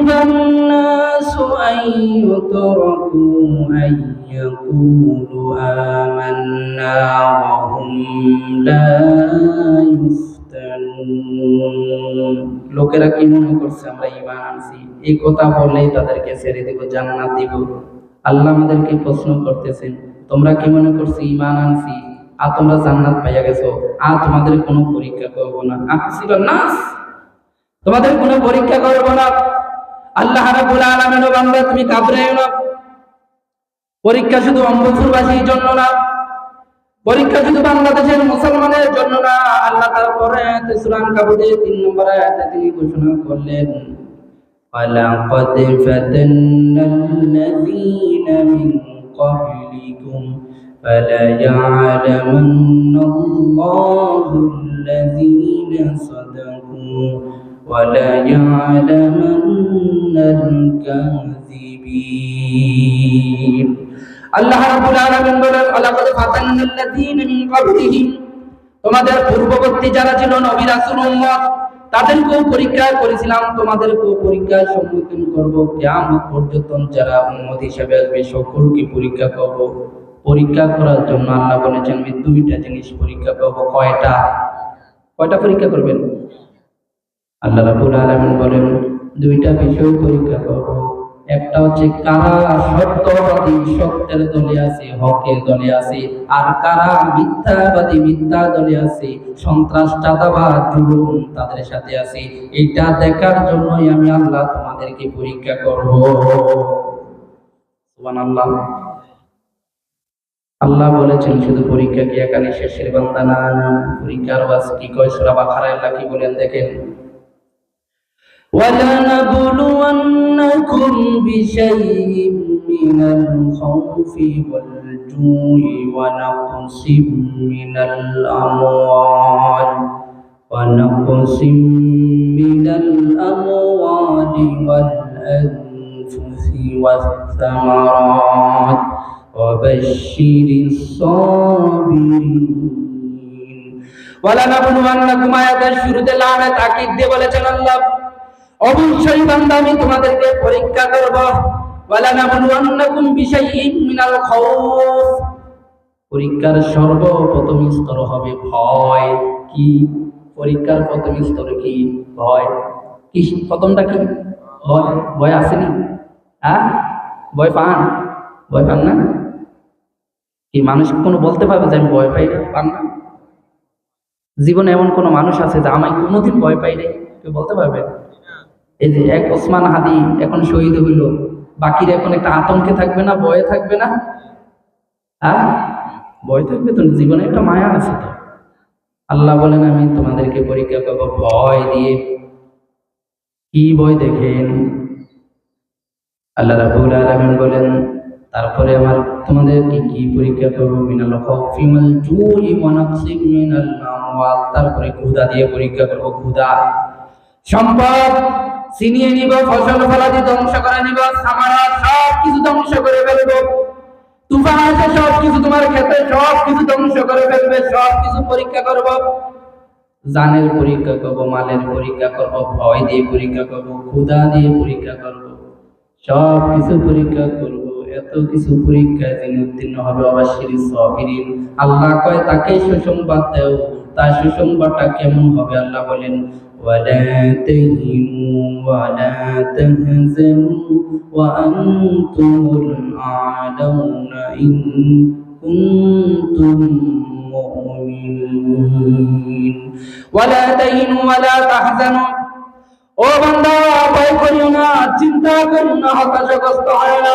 أحسب الناس أن يتركوا أن يقولوا آمنا وهم لا يفتنون লোকেরা কি মনে করছে আমরা ইমান আনছি এই কথা বললেই তাদেরকে ছেড়ে দেব জান্নাত দিব আল্লাহ আমাদেরকে প্রশ্ন করতেছেন তোমরা কি মনে করছো ইমান আনছি আর তোমরা জান্নাত পাইয়া গেছো আর তোমাদের কোনো পরীক্ষা করবো না আহসিব নাস তোমাদের কোনো পরীক্ষা করব না আল্লাহ রাব্বুল আলামিন বান্দা তুমি কাবরাইও না পরীক্ষা শুধু অম্বুপুরবাসীর জন্য না পরীক্ষা শুধু বাংলাদেশের মুসলমানের জন্য না আল্লাহ তারপরে সূরা কাবুদে 3 নম্বর আয়াতে তিনি ঘোষণা করলেন ولقد فتنا الذين من قبلكم فليعلمن الله الذين صدقوا وليعلمن الكاذبين আল্লাহ রাব্বুল আলামিন বলেন আলাকাদ ফাতান্নাল্লাযীনা মিন ক্বাবলিহিম তোমাদের পূর্ববর্তী যারা ছিল নবী রাসূল উম্মত তাদেরকেও পরীক্ষা করেছিলাম তোমাদেরকেও পরীক্ষার সম্মুখীন করব কিয়ামত পর্যন্ত যারা উম্মত হিসেবে আসবে সকলকে পরীক্ষা করব পরীক্ষা করার জন্য আল্লাহ বলেছেন আমি দুইটা জিনিস পরীক্ষা করব কয়টা কয়টা পরীক্ষা করবেন আল্লাহ রাব্বুল আলামিন বলেন, দুইটা বিষয় পরীক্ষা করব। একটা হচ্ছে, কারা সত্যবাদী সত্যের দলে আছে, হকের দলে আছে, আর কারা মিথ্যাবাদী মিথ্যা দলে আছে, সন্ত্রাস চাঁদাবাদ জুলুম তাদের সাথে আছে, এটা দেখার জন্যই আমি আল্লাহ তোমাদেরকে পরীক্ষা করব। সুবহানাল্লাহ। আল্লাহ বলেছেন, শুধু পরীক্ষা কি এখানে শেষের বান্দা না? পরীক্ষার বাস কি কয় সূরা বাকারা আল্লাহ কি বলেন দেখেন? ولنبلونكم بشيء من الخوف والجوع ونقص من الأموال ونقص من الأموال والأنفس والثمرات وبشر الصابرين ولنبلونكم آيات الشروط العامة تأكيد দিয়ে বলেছেন আল্লাহ অবশ্যই বান্দা, আমি তোমাদেরকে পরীক্ষা করব। ওয়ালানাবলুয়ান্নাকুম বিশাইইন মিনাল খাউফ। পরীক্ষার সর্বপ্রথম স্তর হবে ভয়। কি? পরীক্ষার প্রথম স্তর কি? ভয়। কি প্রথমটা কি? ভয়। ভয় আসেনি হ্যাঁ? ভয় পান? ভয় পান না? কি মানুষ কোনো বলতে পারবে যে আমি ভয় পাই পান না? জীবনে এমন কোনো মানুষ আছে যে আমায় কোনোদিন ভয় পাই রে কেউ বলতে পারবে? এই যে এক ওসমান হাদি এখন শহীদ হইল। বাকির এখন একটা আতঙ্কে থাকবে না, ভয়ে থাকবে না? হ্যাঁ? ভয় থাকবে তো, জীবনে একটা মায়া আছে তো। আল্লাহ বলেন, আমি তোমাদেরকে পরীক্ষা করব, ভয় দিয়ে। কি ভয় দেখেন? আল্লাহ রাবুল আলমিন বলেন, তারপরে আমার তোমাদেরকে কি পরীক্ষা করব? মিনাল ফিমাল জুই ওয়ানাকসিম মিনাল তারপরে ক্ষুদা দিয়ে পরীক্ষা করব, ক্ষুধা। সম্পদ! ছিনিয়ে নিব, ফসল ফলাদি ধ্বংস করে নিব সামারা সব কিছু ধ্বংস করে ফেলব। তুফান আছে সব কিছু তোমার সব কিছু ধ্বংস করে ফেলবে সব কিছু পরীক্ষা করব। জানের পরীক্ষা করব, মালের পরীক্ষা করব, ভয় দিয়ে পরীক্ষা করব দিয়ে পরীক্ষা করব। সব কিছু পরীক্ষা করব, এত কিছু পরীক্ষায় যিনি উত্তীর্ণ হবে অবাসীর আল্লাহ কয়, তাকে সুসংবাদ দেও, তার সুসংবাদটা কেমন হবে? আল্লাহ বলেন, ওয়ালা ولا تهزنوا وأنتم الأعلون إن كنتم مؤمنين ولا تهنوا ولا تحزنوا ও বান্দা ভয় করিও না চিন্তা করিও না হতাশাগ্রস্ত হয় না